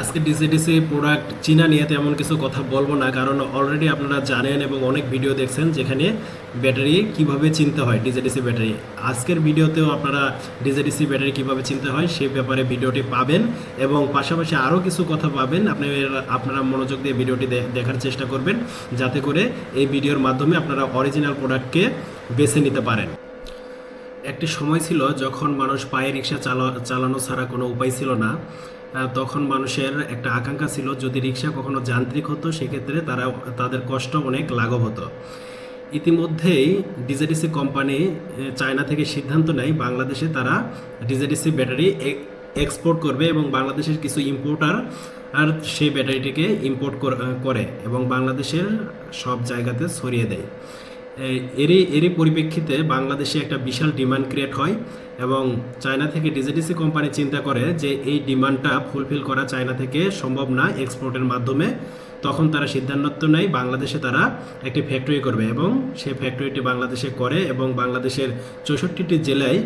আজকে ডিসিডিসি প্রোডাক্ট চীনা নিয়ে তেমন কিছু কথা বলব না, কারণ অলরেডি আপনারা জানেন এবং অনেক ভিডিও দেখছেন যেখানে ব্যাটারি কীভাবে চিনতে হয় ডিজেডিসি ব্যাটারি। আজকের ভিডিওতেও আপনারা ডিজেডিসি ব্যাটারি কীভাবে চিনতে হয় সেই ব্যাপারে ভিডিওটি পাবেন এবং পাশাপাশি আরও কিছু কথা পাবেন আপনি আপনারা মনোযোগ দিয়ে ভিডিওটি দেখার চেষ্টা করবেন, যাতে করে এই ভিডিওর মাধ্যমে আপনারা অরিজিনাল প্রোডাক্টকে বেছে নিতে পারেন। একটি সময় ছিল যখন মানুষ পায়ে রিক্সা চালা, চালানো ছাড়া কোনো উপায় ছিল না। তখন মানুষের একটা আকাঙ্ক্ষা ছিল, যদি রিক্সা কখনো যান্ত্রিক হতো, সেক্ষেত্রে তারা, তাদের কষ্ট অনেক লাঘব হতো। ইতিমধ্যেই ডিজেডিসি কোম্পানি চায়না থেকে সিদ্ধান্ত নেয়, বাংলাদেশে তারা ডিজেডিসি ব্যাটারি এক্সপোর্ট করবে এবং বাংলাদেশের কিছু ইম্পোর্টার আর সেই ব্যাটারিটিকে ইম্পোর্ট করে এবং বাংলাদেশের সব জায়গাতে ছড়িয়ে দেয়। এরই এরই পরিপ্রেক্ষিতে বাংলাদেশে একটা বিশাল ডিমান্ড ক্রিয়েট হয় এবং চায়না থেকে ডিজেডিসি কোম্পানি চিন্তা করে যে এই ডিমান্ডটা ফুলফিল করা চায়না থেকে সম্ভব না এক্সপোর্টের মাধ্যমে। তখন তারা সিদ্ধান্ত নেয় বাংলাদেশে তারা একটি ফ্যাক্টরি করবে এবং সেই ফ্যাক্টরিটি বাংলাদেশে করে এবং বাংলাদেশের চৌষট্টিটি জেলায়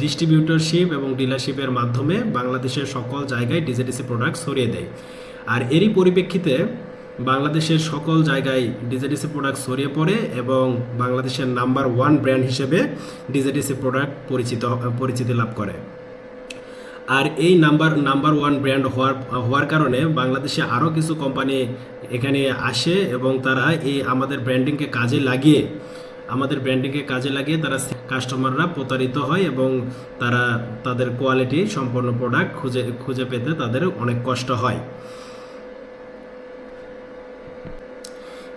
ডিস্ট্রিবিউটরশিপ এবং ডিলারশিপের মাধ্যমে বাংলাদেশের সকল জায়গায় ডিজেডিসি প্রোডাক্ট ছড়িয়ে দেয়। আর এরই পরিপ্রেক্ষিতে বাংলাদেশের সকল জায়গায় ডিজেডিসি প্রোডাক্ট ছড়িয়ে পড়ে এবং বাংলাদেশের নাম্বার ওয়ান ব্র্যান্ড হিসেবে ডিজেডিসি প্রোডাক্ট পরিচিত, পরিচিতি লাভ করে। আর এই নাম্বার নাম্বার ওয়ান ব্র্যান্ড হওয়ার হওয়ার কারণে বাংলাদেশে আরও কিছু কোম্পানি এখানে আসে এবং তারা এই আমাদের ব্র্যান্ডিংকে কাজে লাগিয়ে, আমাদের ব্র্যান্ডিংকে কাজে লাগিয়ে তারা কাস্টমাররা প্রতারিত হয় এবং তারা তাদের কোয়ালিটি সম্পন্ন প্রোডাক্ট খুঁজে খুঁজে পেতে তাদের অনেক কষ্ট হয়।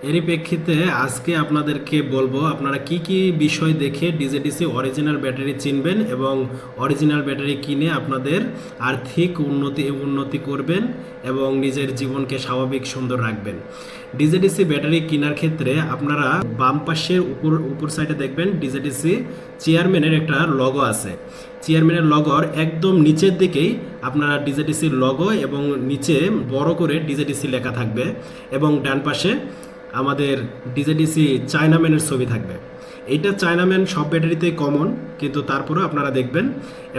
এরই প্রেক্ষিতে আজকে আপনাদেরকে বলব, আপনারা কি কি বিষয় দেখে ডিজেডিসি অরিজিনাল ব্যাটারি চিনবেন এবং অরিজিনাল ব্যাটারি কিনে আপনাদের আর্থিক উন্নতি উন্নতি করবেন এবং নিজের জীবনকে স্বাভাবিক সুন্দর রাখবেন। ডিজেডিসি ব্যাটারি কেনার ক্ষেত্রে আপনারা বাম পাশের উপর উপর সাইডে দেখবেন ডিজেডিসি চেয়ারম্যানের একটা লগো আছে। চেয়ারম্যানের লগর একদম নিচের দিকেই আপনারা ডিজেডিসির লগো এবং নিচে বড় করে ডিজেডিসি লেখা থাকবে এবং ডান পাশে আমাদের ডিজেডিসি চায়নাম্যানের ছবি থাকবে। এইটা চায়নাম্যান সব ব্যাটারিতেই কমন কিন্তু তারপরেও আপনারা দেখবেন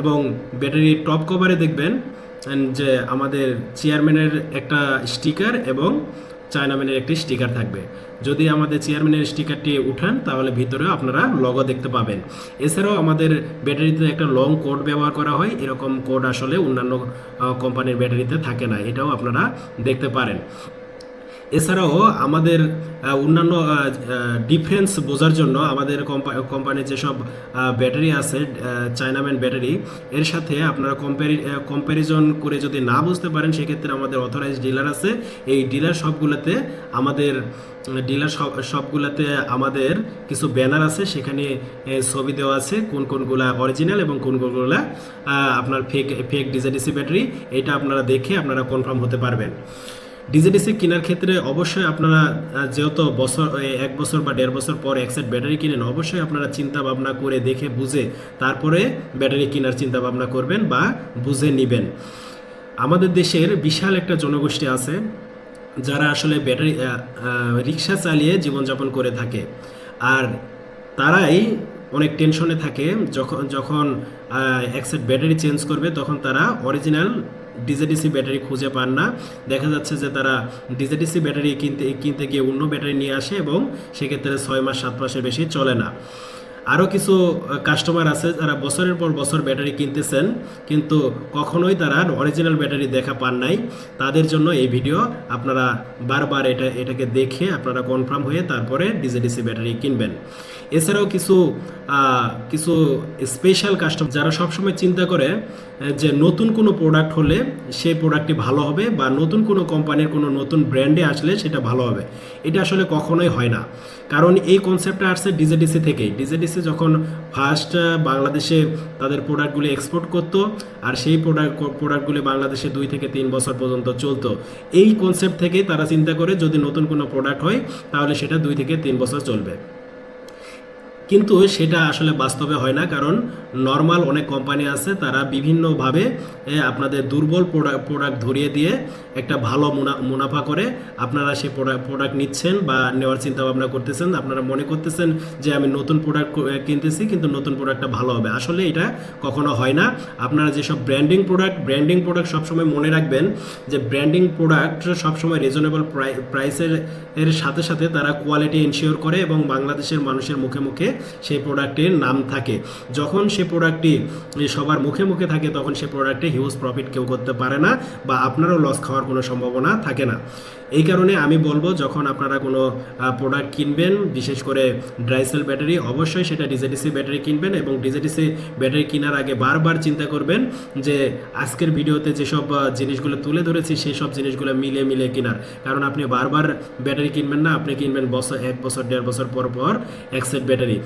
এবং ব্যাটারির টপ কভারে দেখবেন যে আমাদের চেয়ারম্যানের একটা স্টিকার এবং চায়নাম্যানের একটি স্টিকার থাকবে। যদি আমাদের চেয়ারম্যানের স্টিকারটি উঠান, তাহলে ভিতরেও আপনারা লগো দেখতে পাবেন। এছাড়াও আমাদের ব্যাটারিতে একটা লং কোড ব্যবহার করা হয়, এরকম কোড আসলে অন্যান্য কোম্পানির ব্যাটারিতে থাকে না, এটাও আপনারা দেখতে পারেন। এছাড়াও আমাদের অন্যান্য ডিফারেন্স বোঝার জন্য আমাদের কোম্পানির যেসব ব্যাটারি আছে চায়নাম্যান ব্যাটারি এর সাথে আপনারা কম্পারি কম্প্যারিজন করে যদি না বুঝতে পারেন, সেক্ষেত্রে আমাদের অথরাইজ ডিলার আছে। এই ডিলার সবগুলোতে আমাদের ডিলার সবগুলোতে আমাদের কিছু ব্যানার আছে। সেখানে ছবি দেওয়া আছে, কোন, কোনগুলা অরিজিনাল এবং কোন, কোনগুলা আপনার ফেক ফেক ডিজেডিসি ব্যাটারি এটা আপনারা দেখে আপনারা কনফার্ম হতে পারবেন। ডিজেডিসি কেনার ক্ষেত্রে অবশ্যই আপনারা যেহেতু বছর এক বছর বা দেড় বছর পর একসেট ব্যাটারি কিনেন, অবশ্যই আপনারা চিন্তা ভাবনা করে দেখে বুঝে তারপরে ব্যাটারি কেনার চিন্তা ভাবনা করবেন বা বুঝে নেবেন। আমাদের দেশের বিশাল একটা জনগোষ্ঠী আছে, যারা আসলে ব্যাটারি রিক্সা চালিয়ে জীবনযাপন করে থাকে। আর তারাই অনেক টেনশনে থাকে, যখন যখন এক সেট ব্যাটারি চেঞ্জ করবে, তখন তারা অরিজিনাল ডিজেডিসি ব্যাটারি খুঁজে পান না। দেখা যাচ্ছে যে তারা ডিজেডিসি ব্যাটারি কিনতে কিনতে গিয়ে অন্য ব্যাটারি নিয়ে আসে এবং সেক্ষেত্রে ছয় মাস, সাত মাসের বেশি চলে না। আরও কিছু কাস্টমার আছে যারা বছরের পর বছর ব্যাটারি কিনতেছেন, কিন্তু কখনোই তারা অরিজিনাল ব্যাটারি দেখা পান নাই। তাদের জন্য এই ভিডিও আপনারা বারবার এটা, এটাকে দেখে আপনারা কনফার্ম হয়ে তারপরে ডিজেডিসি ব্যাটারি কিনবেন। এছাড়াও কিছু কিছু স্পেশাল কাস্টমার যারা সবসময় চিন্তা করে যে নতুন কোনো প্রোডাক্ট হলে সেই প্রোডাক্টটি ভালো হবে বা নতুন কোনো কোম্পানির কোনো নতুন ব্র্যান্ডে আসলে সেটা ভালো হবে। এটা আসলে কখনোই হয় না। কারণ এই কনসেপ্টটা আসছে ডিজেডিসি থেকেই। ডিজেডিসি যখন ফার্স্ট বাংলাদেশে তাদের প্রোডাক্টগুলি এক্সপোর্ট করতো, আর সেই প্রোডাক্ট প্রোডাক্টগুলি বাংলাদেশে দুই থেকে তিন বছর পর্যন্ত চলতো। এই কনসেপ্ট থেকে তারা চিন্তা করে যদি নতুন কোনো প্রোডাক্ট হয়, তাহলে সেটা দুই থেকে তিন বছর চলবে। কিন্তু সেটা আসলে বাস্তবে হয় না, কারণ নর্মাল অনেক কোম্পানি আছে, তারা বিভিন্নভাবে আপনাদের দুর্বল প্রোডাক্ট প্রোডাক্ট ধরিয়ে দিয়ে একটা ভালো মুনা- মুনাফা করে। আপনারা সেই প্রোডাক্ট প্রোডাক্ট নিচ্ছেন বা নেওয়ার চিন্তা ভাবনা করতেছেন, আপনারা মনে করতেছেন যে আমি নতুন প্রোডাক্ট কিনতেছি, কিন্তু নতুন প্রোডাক্টটা ভালো হবে। আসলে এটা কখনো হয় না। আপনারা যেসব ব্র্যান্ডিং প্রোডাক্ট ব্র্যান্ডিং প্রোডাক্ট সবসময় মনে রাখবেন যে ব্র্যান্ডিং প্রোডাক্ট সবসময় রিজনেবল প্রাইসের এর সাথে সাথে তারা কোয়ালিটি ইনশিওর করে এবং বাংলাদেশের মানুষের মুখে মুখে সেই প্রোডাক্টের নাম থাকে। যখন সেই প্রোডাক্টটি সবার মুখে মুখে থাকে, তখন সেই প্রোডাক্টে হিউজ প্রফিট কেউ করতে পারে না বা আপনারও লস খাওয়ার কোনো সম্ভাবনা থাকে না। এই কারণে আমি বলব, যখন আপনারা কোনো প্রোডাক্ট কিনবেন, বিশেষ করে ড্রাইসেল ব্যাটারি অবশ্যই সেটা ডিজেডিসি ব্যাটারি কিনবেন এবং ডিজেডিসি ব্যাটারি কেনার আগে বারবার চিন্তা করবেন যে আজকের ভিডিওতে যেসব জিনিসগুলো তুলে ধরেছি সেই সব জিনিসগুলো মিলে মিলে কেনার। কারণ আপনি বারবার ব্যাটারি কিনবেন না, আপনি কিনবেন বছর, এক বছর, দেড় বছর পর পর এক সেট ব্যাটারি